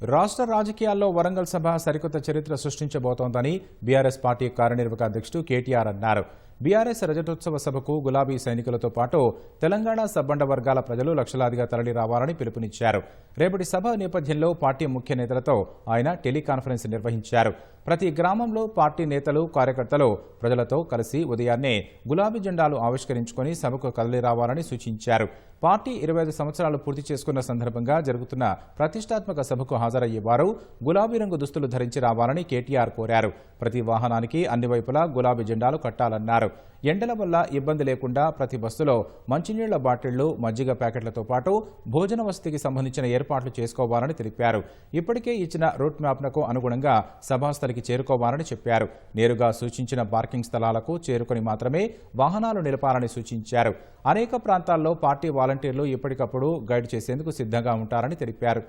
రాష్ట్ర రాజకీయాల్లో వరంగల్ సభ సరికొత్త చరిత్ర సృష్టించబోతోందని బీఆర్ఎస్ పార్టీ కార్యనిర్వాహక అధ్యక్షుడు కేటీఆర్ అన్నారు. బీఆర్ఎస్ రజతోత్సవ సభకు గులాబీ సైనికులతో పాటు తెలంగాణ సబ్బండ వర్గాల ప్రజలు లక్షలాదిగా తరలి రావాలని పిలుపునిచ్చారు. రేపటి సభ నేపథ్యంలో పార్టీ ముఖ్య నేతలతో ఆయన టెలికాన్ఫరెన్స్ నిర్వహించారు. ప్రతి గ్రామంలో పార్టీ నేతలు కార్యకర్తలు ప్రజలతో కలిసి ఉదయాన్నే గులాబీ జెండాలు ఆవిష్కరించుకొని సభకు కదలి రావాలని సూచించారు. పార్టీ ఇరవై ఐదు సంవత్సరాలు పూర్తి చేసుకున్న సందర్భంగా జరుగుతున్న ప్రతిష్టాత్మక సభకు హాజరయ్యే వారు గులాబీ రంగు దుస్తులు ధరించి రావాలని కేటీఆర్ కోరారు. ప్రతి వాహనానికి అన్ని వైపులా గులాబీ జెండాలు కట్టాలన్నారు. ఎండల వల్ల ఇబ్బంది లేకుండా ప్రతి బస్సులో మంచినీళ్ళ బాటిళ్ళు మజ్జిగ ప్యాకెట్లతో పాటు భోజన వసతికి సంబంధించిన ఏర్పాట్లు చేసుకోవాలని తెలిపారు. ఇప్పటికే ఇచ్చిన రూట్ మ్యాప్నకు అనుగుణంగా సభాస్థలికి చేరుకోవాలని చెప్పారు. నేరుగా సూచించిన పార్కింగ్ స్థలాలకు చేరుకొని మాత్రమే వాహనాలు నిలపాలని సూచించారు. అనేక ప్రాంతాల్లో పార్టీ వాలంటీర్లు ఎప్పటికప్పుడు గైడ్ చేసేందుకు సిద్ధంగా ఉంటారని తెలిపారు.